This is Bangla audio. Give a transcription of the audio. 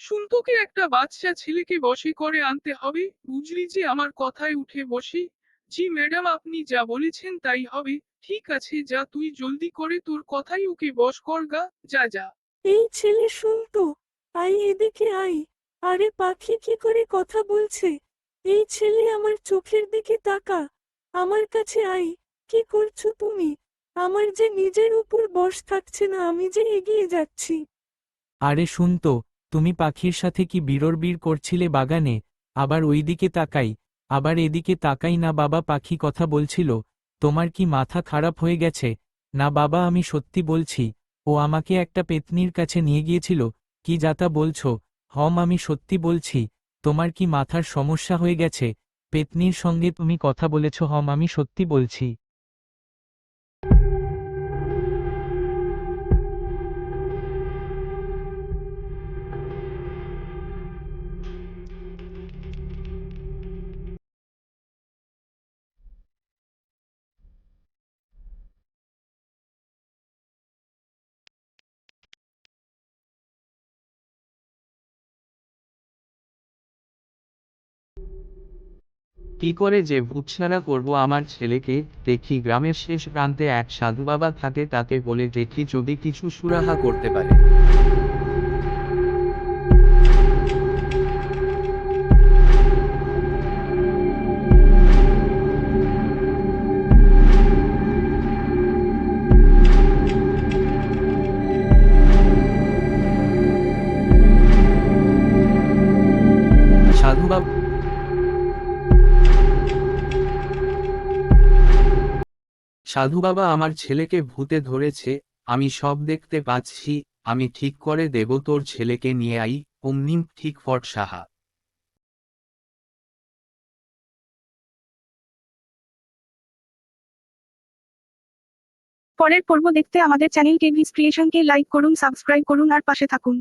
শুনতোকে একটা বাচ্চা ছেলেকে বসে করে আনতে হবে। বুঝলি যে আমার কথায় উঠে বসি জি ম্যাডাম আপনি যা বলেছেন তাই হবে। ঠিক আছে যা তুই জলদি করে তোর কথাই ওকে বস কর গা যা যা। এই ছেলে শুনতো আই এদিকে আই আরে পাখি কি করে কথা বলছে? এই ছেলে আমার চোখের দিকে তাকা। আমার কাছে আই কি করছ তুমি? আমার যে নিজের উপর বশ থাকছে না আমি যে এগিয়ে যাচ্ছি। আরে শুনতো তুমি পাখির সাথে কি বিড়র করছিলে বাগানে? আবার ওইদিকে তাকাই, আবার এদিকে তাকাই না বাবা পাখি কথা বলছিল, তোমার কি মাথা খারাপ হয়ে গেছে? না বাবা আমি সত্যি বলছি, ও আমাকে একটা পেতনির কাছে নিয়ে গিয়েছিল, কি যাতা বলছো? হম আমি সত্যি বলছি, তোমার কি মাথার সমস্যা হয়ে গেছে? পেতনির সঙ্গে তুমি কথা বলেছ, হম আমি সত্যি বলছি। কি করে যে ভুতছাড়া করব আমার ছেলেকে, দেখি গ্রামের শেষ প্রান্তে এক সাধু বাবা থাকে, তাকে বলে দেখি যদি কিছু সুরাহা করতে পারে। সাধু বাবা আমার ছেলেকে ভূতে ধরেছে, আমি সব দেখতে পাচ্ছি, আমি ঠিক করে দেব তোর ছেলেকে নিয়ে আই অমনিম ঠিক ফট সাহা। পরের পর্ব দেখতে আমাদের চ্যানেল কেভিস ক্রিয়েশনকে লাইক করুন, সাবস্ক্রাইব করুন আর পাশে থাকুন।